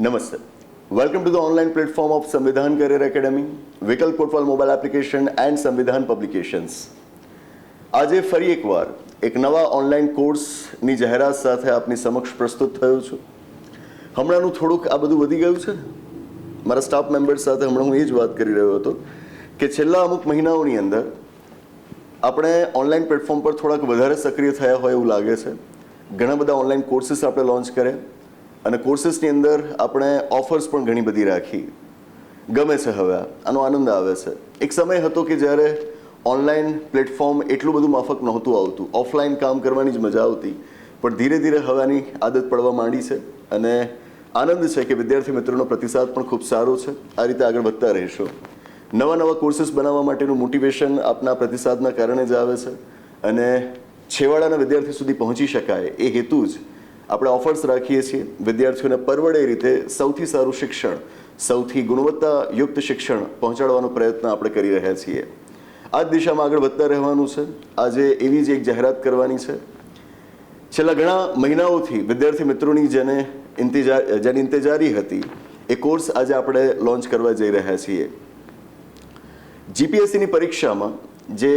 નમસ્તે. Welcome to the online platform of Samvidhan career academy Vikalp portal mobile application and Samvidhan publications આજે ફરી એકવાર એક નવા ઓનલાઈન કોર્સની જાહેરાત સાથે આપની સમક્ષ પ્રસ્તુત થયો છું. હમણાંનું થોડુંક આ બધું વધી ગયું છે. મારા સ્ટાફ મેમ્બર્સ સાથે હમણાં હું એ જ વાત કરી રહ્યો હતો કે છેલ્લા અમુક મહિનાઓની અંદર આપણે ઓનલાઈન પ્લેટફોર્મ પર થોડાક વધારે સક્રિય થયા હોય એવું લાગે છે. ઘણા બધા ઓનલાઈન કોર્સીસ આપણે લોન્ચ કર્યા. અને કોર્સીસની અંદર આપણે ઓફર્સ પણ ઘણી બધી રાખી. ગમે છે હવે, આનો આનંદ આવે છે. એક સમય હતો કે જ્યારે ઓનલાઈન પ્લેટફોર્મ એટલું બધું માફક નહોતું આવતું. ઓફલાઈન કામ કરવાની જ મજા આવતી. પણ ધીરે ધીરે હવે આની આદત પડવા માંડી છે અને આનંદ છે કે વિદ્યાર્થી મિત્રોનો પ્રતિસાદ પણ ખૂબ સારો છે. આ રીતે આગળ વધતા રહેશો. નવા નવા કોર્સીસ બનાવવા માટેનું મોટિવેશન આપના પ્રતિસાદના કારણે જ આવે છે અને છેવાડાના વિદ્યાર્થી સુધી પહોંચી શકાય એ હેતુ જ આપણે ઓફર્સ રાખીએ છીએ. વિદ્યાર્થીઓને પરવડે રીતે સૌથી સારું શિક્ષણ, સૌથી ગુણવત્તાયુક્ત શિક્ષણ પહોંચાડવાનો પ્રયત્ન આપણે કરી રહ્યા છીએ. આ જ દિશામાં આગળ વધતા રહેવાનું છે. આજે એવી જ એક જાહેરાત કરવાની છે. છેલ્લા ઘણા મહિનાઓથી વિદ્યાર્થી મિત્રોની જેને ઇંતજાર જેની ઇંતજારી હતી, એ કોર્સ આજે આપણે લોન્ચ કરવા જઈ રહ્યા છીએ. જીપીએસસીની પરીક્ષામાં જે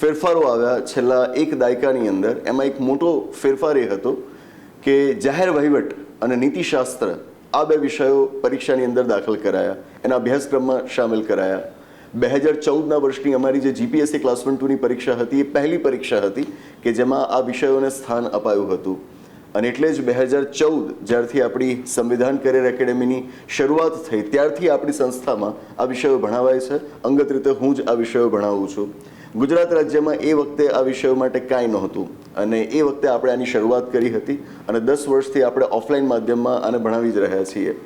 ફેરફારો આવ્યા છેલ્લા એક દાયકાની અંદર, એમાં એક મોટો ફેરફાર એ હતો કે જાહેર વહીવટ અને નીતિશાસ્ત્ર આ બે વિષયો પરીક્ષાની અંદર દાખલ કરાયા, એના અભ્યાસક્રમમાં સામેલ કરાયા. બે હજાર ચૌદના વર્ષની અમારી જે જીપીએસસી ક્લાસ વન ટુની પરીક્ષા હતી, એ પહેલી પરીક્ષા હતી કે જેમાં આ વિષયોને સ્થાન અપાયું હતું. અને એટલે જ બે હજાર ચૌદ જ્યારથી આપણી સંવિધાન કરિયર એકેડેમીની શરૂઆત થઈ, ત્યારથી આપણી સંસ્થામાં આ વિષયો ભણાવાય છે. અંગત રીતે હું જ આ વિષયો ભણાવું છું. ગુજરાત રાજ્યમાં એ વખતે આ વિષયો માટે કાંઈ નહોતું. અને એ વખતે આપણે આની શરૂઆત કરી હતી અને દસ વર્ષથી આપણે ઓફલાઈન માધ્યમમાં આને ભણાવી જ રહ્યા છીએ.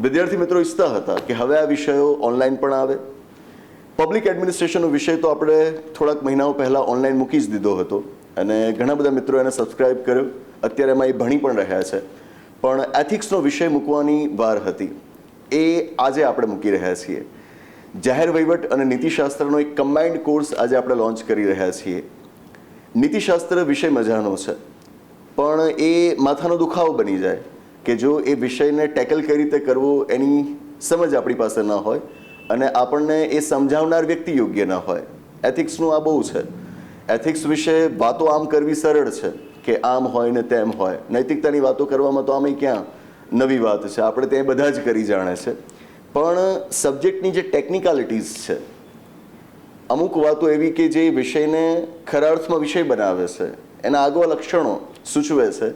વિદ્યાર્થી મિત્રો ઈચ્છતા હતા કે હવે આ વિષયો ઓનલાઈન પણ આવે. પબ્લિક એડમિનિસ્ટ્રેશનનો વિષય તો આપણે થોડાક મહિનાઓ પહેલાં ઓનલાઈન મૂકી જ દીધો હતો. અને ઘણા બધા મિત્રો એને સબસ્ક્રાઇબ કર્યો. અત્યારે એમાં એ ભણી પણ રહ્યા છે. પણ એથિક્સનો વિષય મૂકવાની વાર હતી. એ આજે આપણે મૂકી રહ્યા છીએ. જાહેર વહીવટ અને નીતિશાસ્ત્રનો એક કમ્બાઇન્ડ કોર્સ આજે આપણે લોન્ચ કરી રહ્યા છીએ. નીતિશાસ્ત્ર વિષય મજાનો છે, પણ એ માથાનો દુખાવો બની જાય કે જો એ વિષયને ટેકલ કઈ રીતે કરવો એની સમજ આપણી પાસે ન હોય અને આપણને એ સમજાવનાર વ્યક્તિ યોગ્ય ન હોય. એથિક્સનું આ બહુ છે. એથિક્સ વિશે વાતો આમ કરવી સરળ છે કે આમ હોય ને તેમ હોય. નૈતિકતાની વાતો કરવામાં તો આમે ક્યાં? નવી વાત છે. આપણે તે બધા જ કરી જાણે છે. પણ સબ્જેક્ટની જે ટેકનિકાલિટીઝ છે, અમુક વાતો એવી કે જે વિષયને ખરા અર્થમાં વિષય બનાવે છે, એના આગવા લક્ષણો સૂચવે છે,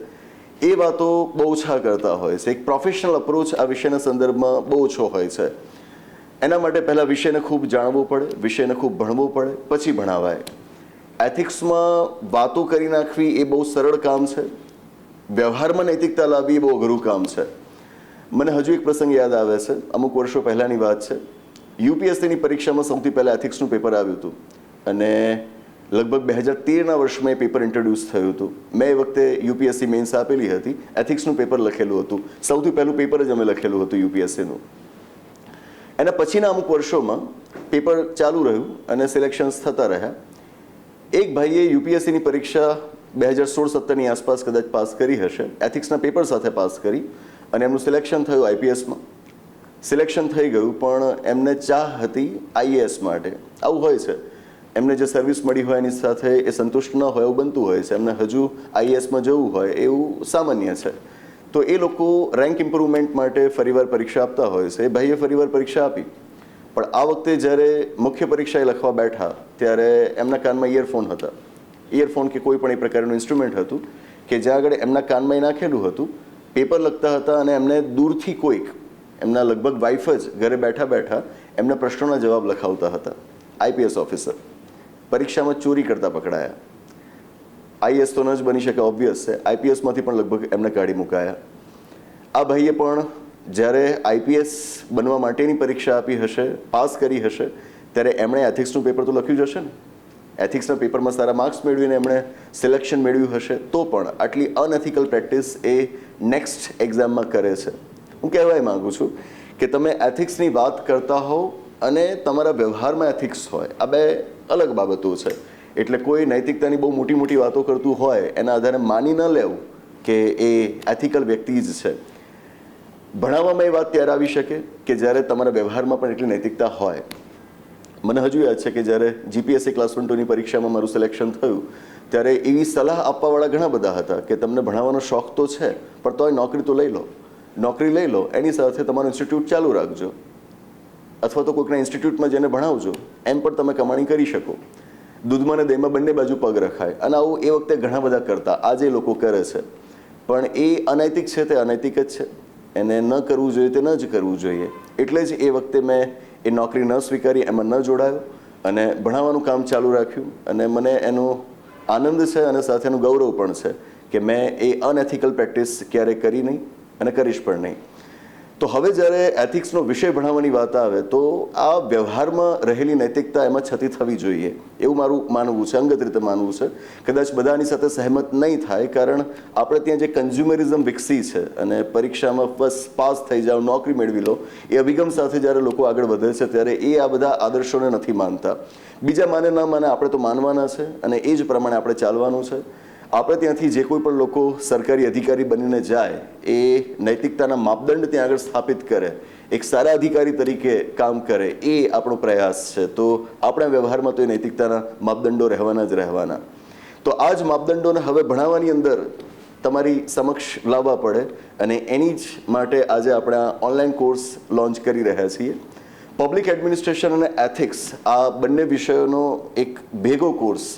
એ વાતો બહુ ઓછા કરતા હોય છે. એક પ્રોફેશનલ અપ્રોચ આ વિષયના સંદર્ભમાં બહુ ઓછો હોય છે. એના માટે પહેલાં વિષયને ખૂબ જાણવું પડે, વિષયને ખૂબ ભણવું પડે, પછી ભણાવાય. એથિક્સમાં વાતો કરી નાખવી એ બહુ સરળ કામ છે. વ્યવહારમાં નૈતિકતા લાવવી એ બહુ અઘરું કામ છે. મને હજુ એક પ્રસંગ યાદ આવે છે. અમુક વર્ષો પહેલાંની વાત છે. યુપીએસસીની પરીક્ષામાં સૌથી પહેલાં એથિક્સનું પેપર આવ્યું હતું. અને લગભગ બે હજાર તેરના વર્ષમાં એ પેપર ઇન્ટ્રોડ્યુસ થયું હતું. મેં એ વખતે યુપીએસસી મેન્સ આપેલી હતી. એથિક્સનું પેપર લખેલું હતું. સૌથી પહેલું પેપર જ અમે લખેલું હતું યુપીએસસીનું. એના પછીના અમુક વર્ષોમાં પેપર ચાલુ રહ્યું અને સિલેક્શન્સ થતા રહ્યા. એક ભાઈએ યુપીએસસીની પરીક્ષા બે હજાર સોળ સત્તરની આસપાસ કદાચ પાસ કરી હશે. એથિક્સના પેપર સાથે પાસ કરી. અને એમનું સિલેક્શન થયું આઈપીએસમાં સિલેક્શન થઈ ગયું, પણ એમને ચાહ હતી આઈએએસ માટે. આવું હોય છે. એમને જે સર્વિસ મળી હોય એની સાથે એ સંતુષ્ટ ન હોય એવું બનતું હોય છે. એમને હજુ આઈએએસમાં જવું હોય એવું સામાન્ય છે. તો એ લોકો રેન્ક ઇમ્પ્રુવમેન્ટ માટે ફરીવાર પરીક્ષા આપતા હોય છે. એ ભાઈએ ફરીવાર પરીક્ષા આપી. પણ આ વખતે જ્યારે મુખ્ય પરીક્ષા એ લખવા બેઠા, ત્યારે એમના કાનમાં ઇયરફોન હતા. ઇયરફોન કે કોઈ પણ એ પ્રકારનું ઇન્સ્ટ્રુમેન્ટ હતું કે જ્યાં આગળ એમના કાનમાં એ નાખેલું હતું. પેપર લખતા હતા અને એમને દૂરથી કોઈક, એમના લગભગ વાઇફ જ ઘરે બેઠા બેઠા એમના પ્રશ્નોના જવાબ લખાવતા હતા. આઈપીએસ ઓફિસર પરીક્ષામાં ચોરી કરતા પકડાયા. આઈએસ તો ન જ બની શકે ઓબ્વિયસ છે. આઈપીએસમાંથી પણ લગભગ એમને કાઢી મુકાયા. આ ભાઈએ પણ જ્યારે આઈપીએસ બનવા માટેની પરીક્ષા આપી હશે, પાસ કરી હશે, ત્યારે એમણે એથિક્સનું પેપર તો લખ્યું જ હશે ને? એથિક્સના પેપરમાં સારા માર્ક્સ મેળવીને એમણે સિલેક્શન મેળવ્યું હશે, તો પણ આટલી અનએથિકલ પ્રેક્ટિસ એ નેક્સ્ટ એક્ઝામમાં કરે છે. હું કહેવાય માગું છું કે તમે એથિક્સની વાત કરતા હો અને તમારા વ્યવહારમાં એથિક્સ હોય, આ બે અલગ બાબતો છે. એટલે કોઈ નૈતિકતાની બહુ મોટી મોટી વાતો કરતું હોય, એના આધારે માની ન લેવું કે એ એથિકલ વ્યક્તિ જ છે. ભણાવવામાં એ વાત ત્યારે આવી શકે કે જ્યારે તમારા વ્યવહારમાં પણ એટલી નૈતિકતા હોય મને હજુ યાદ છે કે જ્યારે જીપીએસસી ક્લાસ વન ટુની પરીક્ષામાં મારું સિલેક્શન થયું, ત્યારે એવી સલાહ આપવાવાળા ઘણા બધા હતા કે તમને ભણાવવાનો શોખ તો છે, પણ તોય નોકરી તો લઈ લો. નોકરી લઈ લો, એની સાથે તમારું ઇન્સ્ટિટ્યૂટ ચાલુ રાખજો. અથવા તો કોઈકના ઇન્સ્ટિટ્યૂટમાં જઈને ભણાવજો, એમ પણ તમે કમાણી કરી શકો. દૂધમાં અને દહીંમાં બંને બાજુ પગ રખાય, અને આવું એ વખતે ઘણા બધા કરતા, આજે લોકો કરે છે. પણ એ અનૈતિક છે તે અનૈતિક જ છે. એને ન કરવું જોઈએ, તે ન જ કરવું જોઈએ. એટલે જ એ વખતે મેં એ નોકરી ન સ્વીકારી, એમાં ન જોડાયો અને ભણાવવાનું કામ ચાલુ રાખ્યું. અને મને એનો આનંદ છે અને સાથેનું ગૌરવ પણ છે કે મેં એ અનએથિકલ પ્રેક્ટિસ ક્યારેય કરી નહીં અને કરીશ પણ નહીં. તો હવે જ્યારે એથિક્સનો વિષય ભણાવવાની વાત આવે તો આ વ્યવહારમાં રહેલી નૈતિકતા એમાં છતી થવી જોઈએ. એવું મારું માનવું છે, અંગત રીતે માનવું છે. કદાચ બધાની સાથે સહેમત નહીં થાય, કારણ આપણે ત્યાં જે કન્ઝ્યુમરિઝમ વિકસી છે અને પરીક્ષામાં બસ પાસ થઈ જાઓ, નોકરી મેળવી લો, એ અભિગમ સાથે જ્યારે લોકો આગળ વધે છે, ત્યારે એ આ બધા આદર્શોને નથી માનતા. બીજા માને ન માને આપણે તો માનવાના છે અને એ જ પ્રમાણે આપણે ચાલવાનું છે. આપણે ત્યાંથી જે કોઈ પણ લોકો સરકારી અધિકારી બનીને જાય, એ નૈતિકતાના માપદંડ ત્યાં આગળ સ્થાપિત કરે, એક સારા અધિકારી તરીકે કામ કરે, એ આપણો પ્રયાસ છે. તો આપણા વ્યવહારમાં તો એ નૈતિકતાના માપદંડો રહેવાના જ રહેવાના. તો આ જ માપદંડોને હવે ભણાવવાની અંદર તમારી સમક્ષ લાવવા પડે અને એની જ માટે આજે આપણે ઓનલાઈન કોર્સ લોન્ચ કરી રહ્યા છીએ. પબ્લિક એડમિનિસ્ટ્રેશન અને એથિક્સ આ બંને વિષયોનો એક ભેગો કોર્સ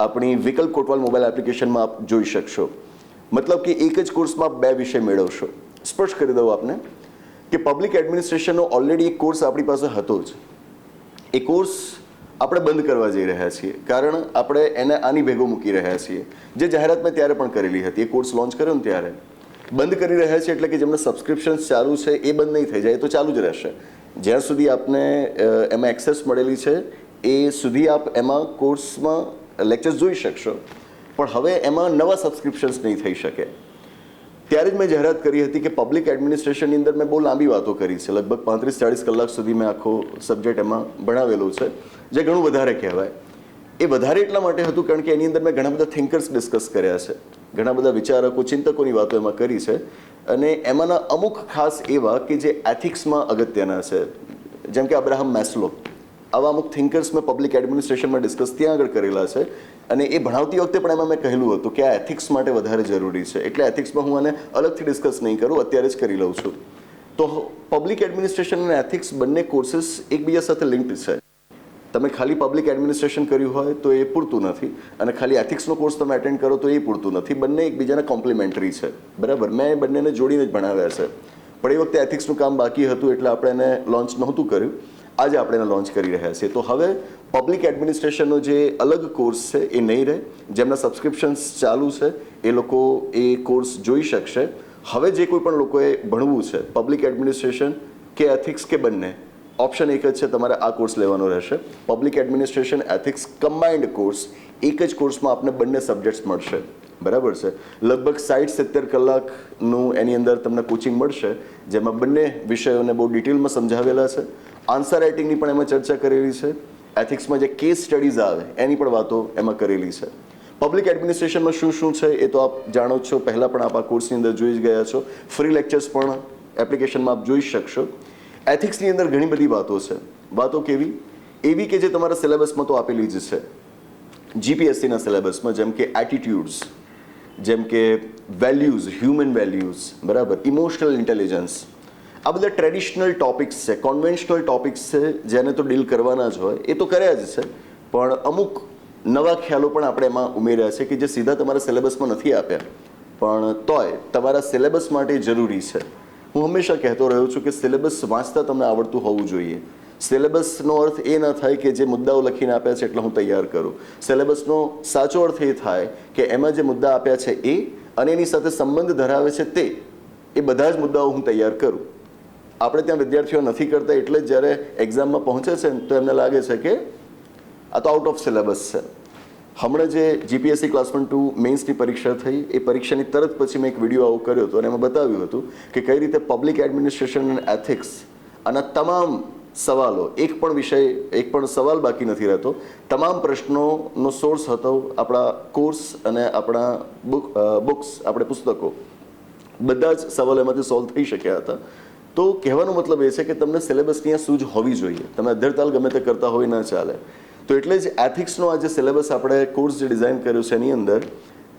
આપણી વિકલ્પ કોટવાલ મોબાઈલ એપ્લિકેશનમાં આપ જોઈ શકશો. મતલબ કે એક જ કોર્સમાં બે વિષય મેળવશો. સ્પષ્ટ કરી દઉં આપને કે પબ્લિક એડમિનિસ્ટ્રેશનનો ઓલરેડી એક કોર્સ આપણી પાસે હતો જ. એ કોર્સ આપણે બંધ કરવા જઈ રહ્યા છીએ. કારણ આપણે એને આની ભેગો મૂકી રહ્યા છીએ. જે જાહેરાત મેં ત્યારે પણ કરેલી હતી. એ કોર્સ લોન્ચ કર્યો ને ત્યારે. બંધ કરી રહ્યા છીએ એટલે કે જેમને સબસ્ક્રિપ્શન ચાલુ છે એ બંધ નહીં થઈ જાય તો ચાલુ જ રહેશે. જ્યાં સુધી આપને એમાં એક્સેસ મળેલી છે, એ સુધી આપ એમાં કોર્સમાં લેક્ચર્સ જોઈ શકશો. પણ હવે એમાં નવા સબસ્ક્રિપ્શન્સ નહીં થઈ શકે. ત્યારે જ મેં જાહેરાત કરી હતી કે પબ્લિક એડમિનિસ્ટ્રેશનની અંદર મેં બહુ લાંબી વાતો કરી છે. લગભગ પાંત્રીસ ચાળીસ કલાક સુધી મેં આખો સબ્જેક્ટ એમાં ભણાવેલો છે, જે ઘણું વધારે કહેવાય. એ વધારે એટલા માટે હતું કારણ કે એની અંદર મેં ઘણા બધા થિંકર્સ ડિસ્કસ કર્યા છે. ઘણા બધા વિચારકો, ચિંતકોની વાતો એમાં કરી છે. અને એમાંના અમુક ખાસ એવા કે જે એથિક્સમાં અગત્યના છે. જેમ કે અબ્રાહમ મેસ્લો આવા અમુક થિંકર્સ મેં પબ્લિક એડમિનિસ્ટ્રેશનમાં ડિસ્કસ ત્યાં આગળ કરેલા છે. અને એ ભણાવતી વખતે પણ એમાં મેં કહેલું હતું કે આ એથિક્સ માટે વધારે જરૂરી છે. એટલે એથિક્સમાં હું આને અલગથી ડિસ્કસ નહીં કરું, અત્યારે જ કરી લઉં છું. તો પબ્લિક એડમિનિસ્ટ્રેશન અને એથિક્સ બંને કોર્સીસ એકબીજા સાથે લિંક્ડ છે. તમે ખાલી પબ્લિક એડમિનિસ્ટ્રેશન કર્યું હોય તો એ પૂરતું નથી અને ખાલી એથિક્સનો કોર્સ તમે એટેન્ડ કરો તો એ પૂરતું નથી. બંને એકબીજાને કોમ્પ્લિમેન્ટરી છે. બરાબર? મેં બંનેને જોડીને જ ભણાવ્યા છે. પણ એ વખતે એથિક્સનું કામ બાકી હતું એટલે આપણે એને લોન્ચ નહોતું કર્યું. આજે આપણે એને લોન્ચ કરી રહ્યા છીએ. તો હવે પબ્લિક એડમિનિસ્ટ્રેશનનો જે અલગ કોર્સ છે, એ નહીં રહે. જેમના સબસ્ક્રિપ્શન્સ ચાલુ છે, એ લોકો એ કોર્સ જોઈ શકશે. હવે જે કોઈ પણ લોકોએ ભણવું છે પબ્લિક એડમિનિસ્ટ્રેશન કે એથિક્સ કે બંને ઓપ્શન એક જ છે, તમારે આ કોર્સ લેવાનો રહેશે. Public administration ethics combined course એક જ કોર્સમાં આપને બંને સબ્જેક્ટ્સ મળશે. બરાબર છે? લગભગ સાઠ સિત્તેર કલાકનું એની અંદર તમને કોચિંગ મળશે, જેમાં બંને વિષયોને બહુ ડિટેલમાં સમજાવેલા છે. આન્સર રાઇટિંગની પણ એમાં ચર્ચા કરેલી છે. એથિક્સમાં જે કેસ સ્ટડીઝ આવે, એની પણ વાતો એમાં કરેલી છે. પબ્લિક એડમિનિસ્ટ્રેશનમાં શું શું છે, એ તો આપ જાણો છો. પહેલાં પણ આપ આ કોર્સની અંદર જોઈ જ ગયા છો. ફ્રી લેક્ચર્સ પણ એપ્લિકેશનમાં આપ જોઈ શકશો. એથિક્સની અંદર ઘણી બધી વાતો છે. વાતો કેવી? એવી કે જે તમારા સિલેબસમાં તો આપેલી જ છે. જીપીએસસીના સિલેબસમાં જેમ કે એટીટ્યુડ્સ જેમ કે વેલ્યુઝ હ્યુમન વેલ્યુઝ બરાબર? ઇમોશનલ ઇન્ટેલિજન્સ આ બધા ટ્રેડિશનલ ટોપિક્સ છે. કોન્વેન્શનલ ટોપિક્સ છે, જેને તો ડીલ કરવાના જ હોય. એ તો કર્યા જ છે. પણ અમુક નવા ખ્યાલો પણ આપણે એમાં ઉમેર્યા છે કે જે સીધા તમારા સિલેબસમાં નથી આપ્યા. પણ તોય તમારા સિલેબસ માટે જરૂરી છે. હું હંમેશા કહેતો રહ્યો છું કે સિલેબસ વાંચતા તમને આવડતું હોવું જોઈએ. સિલેબસનો અર્થ એ ન થાય કે જે મુદ્દાઓ લખીને આપ્યા છે એટલે હું તૈયાર કરું. સિલેબસનો સાચો અર્થ એ થાય કે એમાં જે મુદ્દા આપ્યા છે એ અને એની સાથે સંબંધ ધરાવે છે તે, એ બધા જ મુદ્દાઓ હું તૈયાર કરું. આપણે ત્યાં વિદ્યાર્થીઓ નથી કરતા એટલે જ્યારે એક્ઝામમાં પહોંચે છે તો એમને લાગે છે કે આ તો આઉટ ઓફ સિલેબસ છે. હમણાં જે જીપીએસસી ક્લાસ વન ટુ મેન્સની પરીક્ષા થઈ, એ પરીક્ષાની તરત પછી મેં એક વીડિયો આવો કર્યો હતો અને એમાં બતાવ્યું હતું કે કઈ રીતે પબ્લિક એડમિનિસ્ટ્રેશન અને એથિક્સ આના તમામ સવાલો, એક પણ વિષય, એક પણ સવાલ બાકી નથી રહેતો, તમામ પ્રશ્નોનો સોર્સ હતો આપણા કોર્સ અને આપણા બુક બુક્સ આપણે પુસ્તકો. બધા જ સવાલો એમાંથી સોલ્વ થઈ શક્યા હતા. તો કહેવાનો મતલબ એ છે કે તમને સિલેબસની આ સૂઝ હોવી જોઈએ. તમે અધ્ધરતાલ ગમે તે કરતા હોય ના ચાલે. તો એટલે જ એથિક્સનો આ જે સિલેબસ આપણે કોર્સ જે ડિઝાઇન કર્યો છે એની અંદર,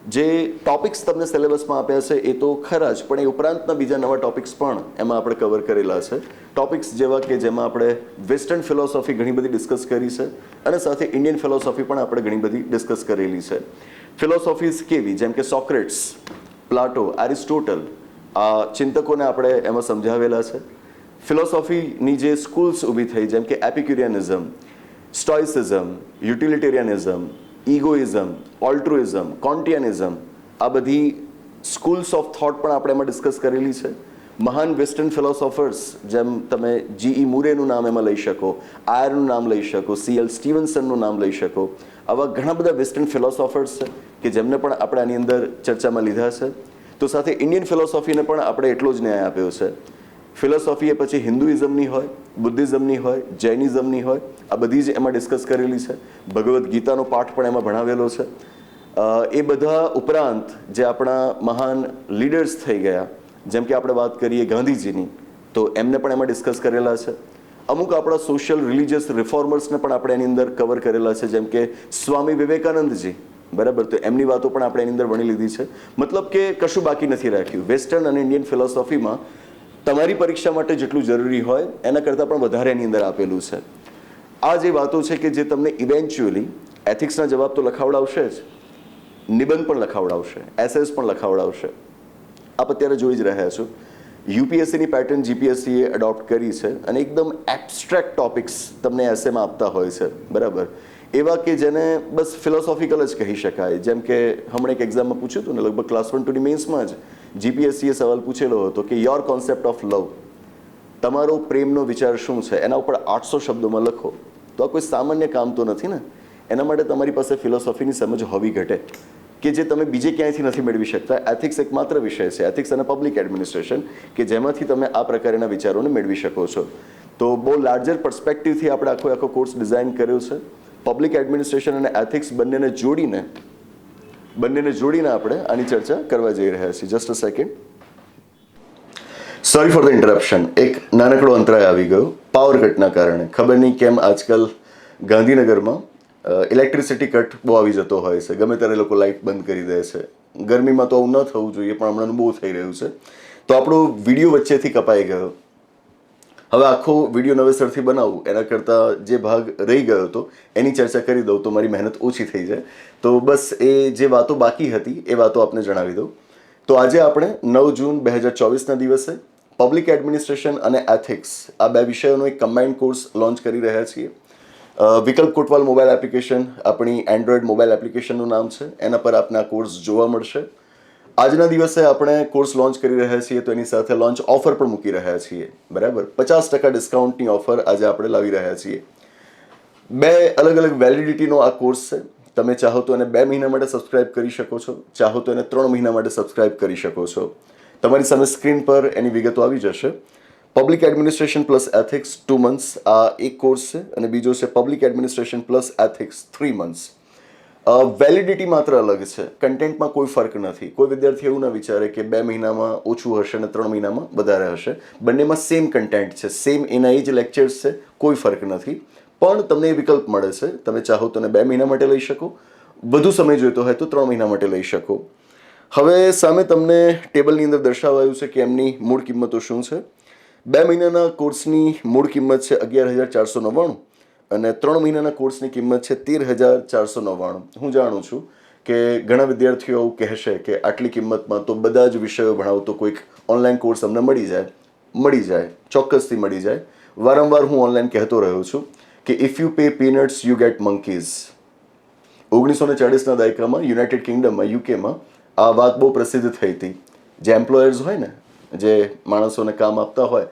જે ટોપિક્સ તમને સિલેબસમાં આપ્યા છે એ તો ખરા જ, પણ એ ઉપરાંતના બીજા નવા ટોપિક્સ પણ એમાં આપણે કવર કરેલા છે. ટોપિક્સ જેવા કે જેમાં આપણે વેસ્ટર્ન ફિલોસોફી ઘણી બધી ડિસ્કસ કરી છે અને સાથે ઇન્ડિયન ફિલોસોફી પણ આપણે ઘણી બધી ડિસ્કસ કરેલી છે. ફિલોસોફીઝ કેવી? જેમ કે સોક્રેટ્સ પ્લાટો એરિસ્ટોટલ આ ચિંતકોને આપણે એમાં સમજાવેલા છે. ફિલોસોફીની જે સ્કૂલ્સ ઊભી થઈ, જેમ કે એપિક્યુરિયનિઝમ સ્ટોઇસિઝમ યુટિલિટેરિયનિઝમ ઇગોઇઝમ ઓલ્ટ્રુઇઝમ કોન્ટિયનિઝમ આ બધી સ્કૂલ્સ ઓફ થોટ પણ આપણે એમાં ડિસ્કસ કરેલી છે. મહાન વેસ્ટર્ન ફિલોસોફર્સ જેમ તમે જીઈ મુરેનું નામ એમાં લઈ શકો આયરનું નામ લઈ શકો સીએલ સ્ટીવન્સનનું નામ લઈ શકો. આવા ઘણા બધા વેસ્ટર્ન ફિલોસોફર્સ છે, કે જેમને પણ આપણે આની અંદર ચર્ચામાં લીધા છે. તો સાથે ઇન્ડિયન ફિલોસોફીને પણ આપણે એટલો જ ન્યાય આપ્યો છે. ફિલોસોફી એ પછી હિન્દુઇઝમની હોય બુદ્ધિઝમની હોય જૈનિઝમની હોય, આ બધી જ એમાં ડિસ્કસ કરેલી છે. ભગવદ્ ગીતાનો પાઠ પણ એમાં ભણાવેલો છે. એ બધા ઉપરાંત જે આપણા મહાન લીડર્સ થઈ ગયા, જેમ કે આપણે વાત કરીએ ગાંધીજીની, તો એમને પણ એમાં ડિસ્કસ કરેલા છે. અમુક આપણા સોશિયલ રિલિજિયસ રિફોર્મર્સને પણ આપણે એની અંદર કવર કરેલા છે, જેમ કે સ્વામી વિવેકાનંદજી. બરાબર? તો એમની વાતો પણ આપણે એની અંદર વણી લીધી છે. મતલબ કે કશું બાકી નથી રાખ્યું. વેસ્ટર્ન અને ઇન્ડિયન ફિલોસોફીમાં તમારી પરીક્ષા માટે જેટલું જરૂરી હોય, એના કરતાં પણ વધારે એની અંદર આપેલું છે. આ જે વાતો છે કે જે તમને ઇવેન્ચ્યુઅલી એથિક્સના જવાબ તો લખાવડાવશે જ. નિબંધ પણ લખાવડાવશે. એસએસ પણ લખાવડાવશે. આપ અત્યારે જોઈ જ રહ્યા છો. યુપીએસસીની પેટર્ન જીપીએસસીએ એડોપ્ટ કરી છે અને એકદમ એબ્સ્ટ્રેક્ટ ટોપિક્સ તમને એસએમાં આપતા હોય છે. બરાબર? એવા કે જેને બસ ફિલોસોફિકલ જ કહી શકાય. જેમ કે હમણાં એક એક્ઝામમાં પૂછ્યું હતું ને, લગભગ ક્લાસ વન ટુની મેન્સમાં જ જીપીએસસીએ સવાલ પૂછેલો હતો કે યોર કોન્સેપ્ટ ઓફ લવ તમારો પ્રેમનો વિચાર શું છે? એના ઉપર આઠસો શબ્દોમાં લખો. તો આ કોઈ સામાન્ય કામ તો નથી ને? એના માટે તમારી પાસે ફિલોસોફીની સમજ હોવી ઘટે. કે જે તમે બીજે ક્યાંયથી નથી મેળવી શકતા. એથિક્સ એક માત્ર વિષય છે. એથિક્સ અને પબ્લિક એડમિનિસ્ટ્રેશન કે જેમાંથી તમે આ પ્રકારના વિચારોને મેળવી શકો છો. તો બહુ લાર્જર પર્સપેક્ટિવથી આપણે આખો આખો કોર્સ ડિઝાઇન કર્યો છે. પબ્લિક એડમિનિસ્ટ્રેશન અને એથિક્સ બંનેને જોડીને બંનેને જોડીને આપણે આની ચર્ચા કરવા જઈ રહ્યા છીએ. Just a second sorry for the interruption એક નાનકડો અંતરાય આવી ગયો. પાવર કટના કારણે. ખબર નહીં કેમ આજકાલ ગાંધીનગરમાં ઇલેક્ટ્રિસિટી કટ બહુ આવી જતો હોય છે. ગમે ત્યારે લોકો લાઇટ બંધ કરી દે છે. ગરમીમાં તો આવું ન થવું જોઈએ, પણ હમણાં બહુ થઈ રહ્યું છે. તો આપણો વીડિયો વચ્ચેથી કપાઈ ગયો. હવે આખો વીડિયો નવેસરથી બનાવું, એના કરતાં જે ભાગ રહી ગયો હતો, એની ચર્ચા કરી દઉં તો મારી મહેનત ઓછી થઈ જાય. તો બસ એ જે વાતો બાકી હતી, એ વાતો આપને જણાવી દઉં. તો આજે આપણે નવ જૂન બે હજાર ચોવીસના દિવસે પબ્લિક એડમિનિસ્ટ્રેશન અને એથિક્સ આ બે વિષયોનો એક કમ્બાઇન્ડ કોર્સ લોન્ચ કરી રહ્યા છીએ. વિકલ્પ કોટવાલ મોબાઈલ એપ્લિકેશન આપણી એન્ડ્રોઈડ મોબાઈલ એપ્લિકેશનનું નામ છે, એના પર આપને આ કોર્સ જોવા મળશે. આજના દિવસે આપણે કોર્સ લોન્ચ કરી રહ્યા છીએ તો એની સાથે લોન્ચ ઓફર પણ મૂકી રહ્યા છીએ. બરાબર? પચાસ ટકા ડિસ્કાઉન્ટની ઓફર આજે આપણે લાવી રહ્યા છીએ. બે અલગ અલગ વેલિડિટીનો આ કોર્સ છે. તમે ચાહો તો એને બે મહિના માટે સબસ્ક્રાઇબ કરી શકો છો. ચાહો તો એને ત્રણ મહિના માટે સબસ્ક્રાઇબ કરી શકો છો. તમારી સામે સ્ક્રીન પર એની વિગતો આવી જશે. Public administration plus ethics two months આ એક કોર્સ છે અને બીજો છે public administration plus ethics three months validity માત્ર અલગ છે. કન્ટેન્ટમાં કોઈ ફરક નથી. કોઈ વિદ્યાર્થી એવું ના વિચારે કે બે મહિનામાં ઓછું હશે અને ત્રણ મહિનામાં વધારે હશે. બંનેમાં સેમ કન્ટેન્ટ છે. સેમ એના એ જ લેક્ચર્સ છે. કોઈ ફરક નથી. પણ તમને એ વિકલ્પ મળે છે. તમે ચાહો તો બે મહિના માટે લઈ શકો. વધુ સમય જોઈતો હોય તો ત્રણ મહિના માટે લઈ શકો. હવે સામે તમને ટેબલની અંદર દર્શાવાયું છે કે એમની મૂળ કિંમતો શું છે? બે મહિનાના કોર્સની મૂળ કિંમત છે અગિયાર હજાર ચારસો નવ્વાણું. અને ત્રણ મહિનાના કોર્સની કિંમત છે તેર હજાર ચારસો નવ્વાણું. હું જાણું છું કે ઘણા વિદ્યાર્થીઓ એવું કહેશે કે આટલી કિંમતમાં તો બધા જ વિષયો ભણાવતો કોઈક ઓનલાઈન કોર્સ અમને મળી જાય મળી જાય, ચોક્કસથી મળી જાય. વારંવાર હું ઓનલાઈન કહેતો રહ્યો છું કે if you pay peanuts you get monkeys ઓગણીસો ને ચાળીસના દાયકામાં યુનાઇટેડ કિંગડમમાં યુકેમાં આ વાત બહુ પ્રસિદ્ધ થઈ હતી. જે એમ્પ્લોયર્સ હોય ને, જે માણસોને કામ આપતા હોય,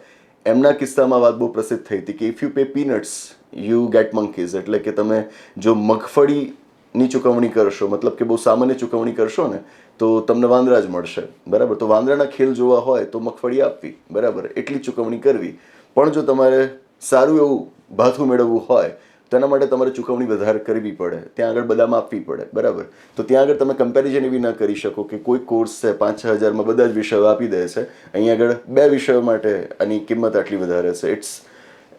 એમના કિસ્સામાં વાત બહુ પ્રસિદ્ધ થઈ હતી કે if you pay peanuts you get monkeys એટલે કે તમે જો મગફળીની ચૂકવણી કરશો, મતલબ કે બહુ સામાન્ય ચૂકવણી કરશો ને, તો તમને વાંદરા જ મળશે. બરાબર? તો વાંદરાના ખેલ જોવા હોય તો મગફળી આપવી. બરાબર? એટલી ચૂકવણી કરવી. પણ જો તમારે સારું એવું ભાથું મેળવવું હોય, તેના માટે તમારે ચૂકવણી વધારે કરવી પડે. ત્યાં આગળ બદામ આપવી પડે. બરાબર? તો ત્યાં આગળ તમે કમ્પેરિઝન એવી ના કરી શકો કે કોઈ કોર્સ છે, પાંચ છ હજારમાં બધા જ વિષયો આપી દે છે. અહીંયા આગળ બે વિષયો માટે આની કિંમત આટલી વધારે છે. It's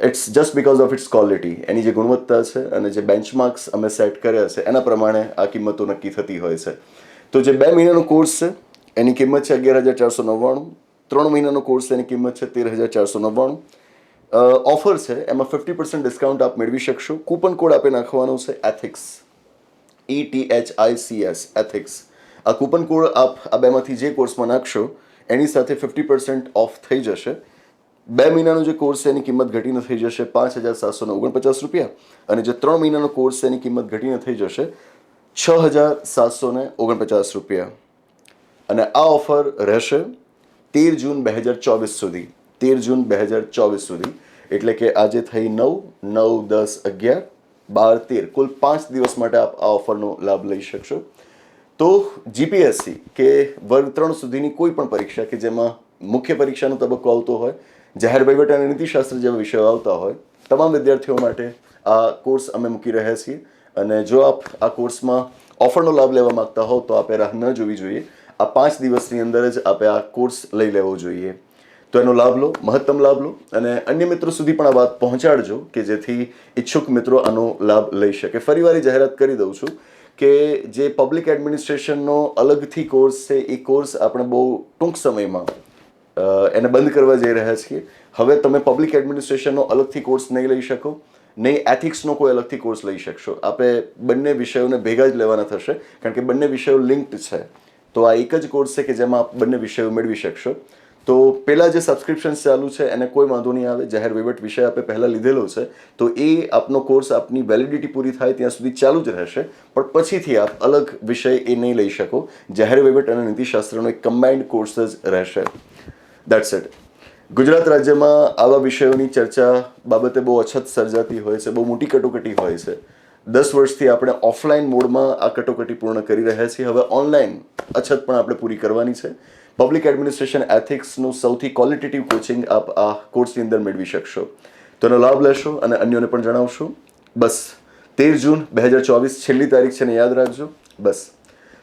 it's just because of its quality એની જે ગુણવત્તા છે અને જે બેન્ચમાર્ક્સ અમે સેટ કર્યા છે, એના પ્રમાણે આ કિંમતો નક્કી થતી હોય છે. તો જે બે મહિનાનો કોર્સ છે, એની કિંમત છે અગિયાર હજાર ચારસો નવ્વાણું. ત્રણ મહિનાનો કોર્સ એની કિંમત છે તેર હજાર ચારસો નવ્વાણું. ઓફર છે, એમાં ફિફ્ટી પર્સન્ટ ડિસ્કાઉન્ટ આપ મેળવી શકશો. કૂપન કોડ આપે નાખવાનો છે ethics E T H I C S ethics આ કૂપન કોડ આપ આ બેમાંથી જે કોર્સમાં નાખશો, એની સાથે ફિફ્ટી પર્સન્ટ ઓફ થઈ જશે. બે મહિનાનો જે કોર્સ છે, એની કિંમત ઘટીને થઈ જશે પાંચ હજાર સાતસો ઓગણપચાસ રૂપિયા. અને જે ત્રણ મહિનાનો કોર્સ છે, એની કિંમત ઘટીને થઈ જશે છ હજાર સાતસો ઓગણપચાસ રૂપિયા. અને આ ઓફર રહેશે તેર જૂન બે હજાર ચોવીસ સુધી. તેર જૂન બે હજાર ચોવીસ સુધી. એટલે કે આજે થઈ નવ નવ, દસ, અગિયાર, બાર, તેર. કુલ પાંચ દિવસ માટે આપ આ ઓફરનો લાભ લઈ શકશો. તો જીપીએસસી કે વર્ગ ત્રણ સુધીની કોઈ પણ પરીક્ષા કે જેમાં મુખ્ય પરીક્ષાનો તબક્કો આવતો હોય જાહેર વહીવટ અને નીતિશાસ્ત્ર જેવા વિષયો આવતા હોય, તમામ વિદ્યાર્થીઓ માટે આ કોર્સ અમે મૂકી રહ્યા છીએ. અને જો આપ આ કોર્સમાં ઓફરનો લાભ લેવા માગતા હો, તો આપે રાહ ન જોવી જોઈએ. આ પાંચ દિવસની અંદર જ આપે આ કોર્સ લઈ લેવો જોઈએ. તો એનો લાભ લો, મહત્તમ લાભ લો, અને અન્ય મિત્રો સુધી પણ આ વાત પહોંચાડજો કે જેથી ઈચ્છુક મિત્રો આનો લાભ લઈ શકે. ફરીવાર જાહેરાત કરી દઉં છું કે જે પબ્લિક એડમિનિસ્ટ્રેશનનો અલગથી કોર્સ છે, એ કોર્સ આપણે બહુ ટૂંક સમયમાં એને બંધ કરવા જઈ રહ્યા છીએ. હવે તમે પબ્લિક એડમિનિસ્ટ્રેશનનો અલગથી કોર્સ નહીં લઈ શકો, નહીં એથિક્સનો કોઈ અલગથી કોર્સ લઈ શકશો. આપણે બંને વિષયોને ભેગા જ લેવાના થશે, કારણ કે બંને વિષયો લિંક્ડ છે. તો આ એક જ કોર્સ છે કે જેમાં આપ બંને વિષયો મેળવી શકશો. તો પહેલાં જે સબસ્ક્રિપ્શન ચાલુ છે, એને કોઈ વાંધો નહીં આવે. જાહેર વહીવટ વિષય આપણે પહેલાં લીધેલો છે. તો એ આપનો કોર્સ આપની વેલિડિટી પૂરી થાય ત્યાં સુધી ચાલુ જ રહેશે. પણ પછીથી આપ અલગ વિષય એ નહીં લઈ શકો. જાહેર વહીવટ અને નીતિશાસ્ત્રનો એક કમ્બાઇન્ડ કોર્સ જ રહેશે. દેટ્સ ઇટ ગુજરાત રાજ્યમાં આવા વિષયોની ચર્ચા બાબતે બહુ અછત સર્જાતી હોય છે, બહુ મોટી કટોકટી હોય છે. દસ વર્ષથી આપણે ઓફલાઈન મોડમાં આ કટોકટી પૂર્ણ કરી રહ્યા છીએ. હવે ઓનલાઈન અછત પણ આપણે પૂરી કરવાની છે. પબ્લિક એડમિનિસ્ટ્રેશન એથિક્સનું સૌથી ક્વોલિટેટિવ કોચિંગ આપ આ કોર્સની અંદર મેળવી શકશો. તેનો લાભ લેશો અને અન્યોને પણ જણાવશો. બસ, તેર જૂન બે હજાર ચોવીસ છેલ્લી તારીખ છે ને યાદ રાખજો. બસ.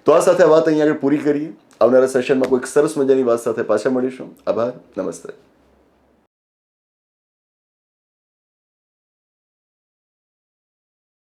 તો આ સાથે વાત અહીંયા આગળ પૂરી કરીએ. આવનારા સેશનમાં કોઈક સરસ મજાની વાત સાથે પાછા મળીશું. આભાર. નમસ્તે.